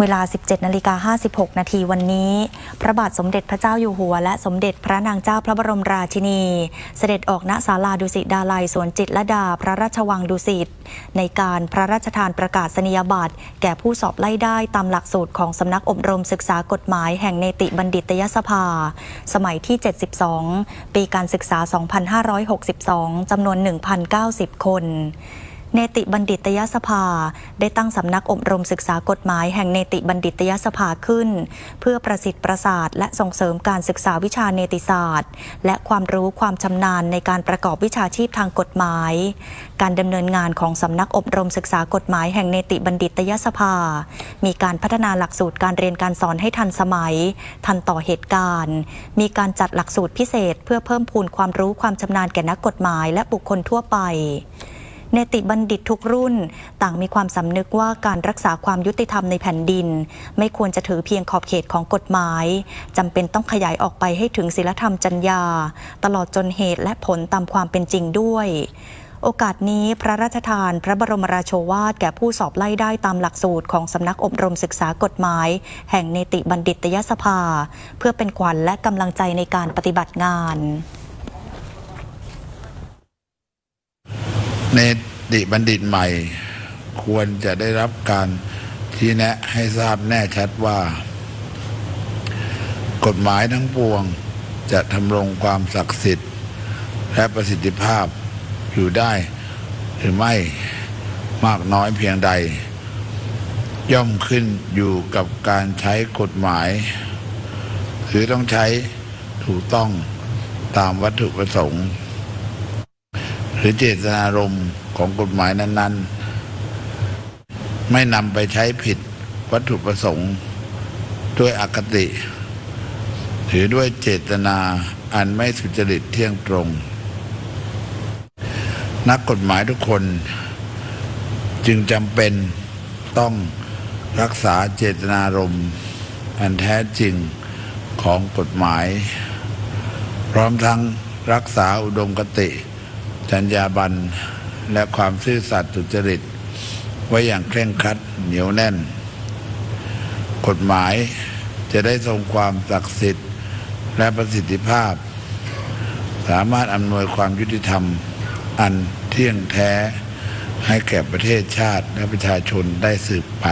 เวลา 17นาฬิกา56 นาทีวันนี้ พระบาทสมเด็จพระเจ้าอยู่หัว และสมเด็จพระนางเจ้าพระบรมราชินี เสด็จออกณศาลาดุสิตดาลัยสวนจิตรลดา พระราชวังดุสิตในการพระราชทานประกาศนียบัตรแก่ผู้สอบไล่ได้ตามหลักสูตรของสำนักอบรมศึกษากฎหมายแห่งเนติบัณฑิตยสภา สมัยที่ 72 ปีการศึกษา 2562 จำนวน 1,090 คน เนติบัณฑิตยสภา ได้ตั้งสำนักอบรมศึกษากฎหมายแห่งเนติบัณฑิตยสภาขึ้น เพื่อประสิทธิ์ประสาทและส่งเสริมการศึกษาวิชาเนติศาสตร์ และความรู้ความชำนาญในการประกอบวิชาชีพทางกฎหมาย การดำเนินงานของสำนักอบรมศึกษากฎหมายแห่งเนติบัณฑิตยสภา มีการพัฒนาหลักสูตรการเรียนการสอนให้ทันสมัย ทันต่อเหตุการณ์ มีการจัดหลักสูตรพิเศษ เพื่อเพิ่มพูนความรู้ความชำนาญแก่นักกฎหมาย และบุคคลทั่วไป เนติบัณฑิตทุกรุ่น ต่างมีความสำนึกว่าการรักษาความยุติธรรมในแผ่นดิน ไม่ควรจะถือเพียงขอบเขตของกฎหมายจำเป็นต้องขยายออกไปให้ถึงศีลธรรมจรรยา ตลอดจนเหตุและผลตามความเป็นจริงด้วยโอกาสนี้พระราชทาน พระบรมราโชวาทแก่ผู้สอบไล่ได้ตามหลักสูตรของสำนักอบรมศึกษากฎหมาย แห่งเนติบัณฑิตยสภา เพื่อเป็นขวัญและกำลังใจในการปฏิบัติงาน เนติบัณฑิตใหม่ ควรจะได้รับการชี้แนะให้ทราบแน่ชัดว่า กฎหมายทั้งปวงจะทำรงความศักดิ์สิทธิ์ และประสิทธิภาพอยู่ได้ หรือไม่มากน้อยเพียงใด ย่อมขึ้นอยู่กับการใช้กฎหมาย หรือต้องใช้ถูกต้องตามวัตถุประสงค์ รือเจตนารมณ์ของกฎหมายนั้น ๆ ไม่นำไปใช้ผิดวัตถุประสงค์ด้วยอคติหรือด้วยเจตนาอันไม่สุจริตเที่ยงตรง นักกฎหมายทุกคนจึงจำเป็นต้องรักษาเจตนารมณ์ อันแท้จริงของกฎหมาย พร้อมทั้งรักษาอุดมคติ จรรยาบรรณและความซื่อสัตย์สุจริต ไว้อย่างเคร่งครัดเหนียวแน่น กฎหมายจะได้ทรงความศักดิ์สิทธิ์และประสิทธิภาพ สามารถอำนวยความยุติธรรมอันเที่ยงแท้ให้แก่ประเทศชาติและประชาชนได้สืบไป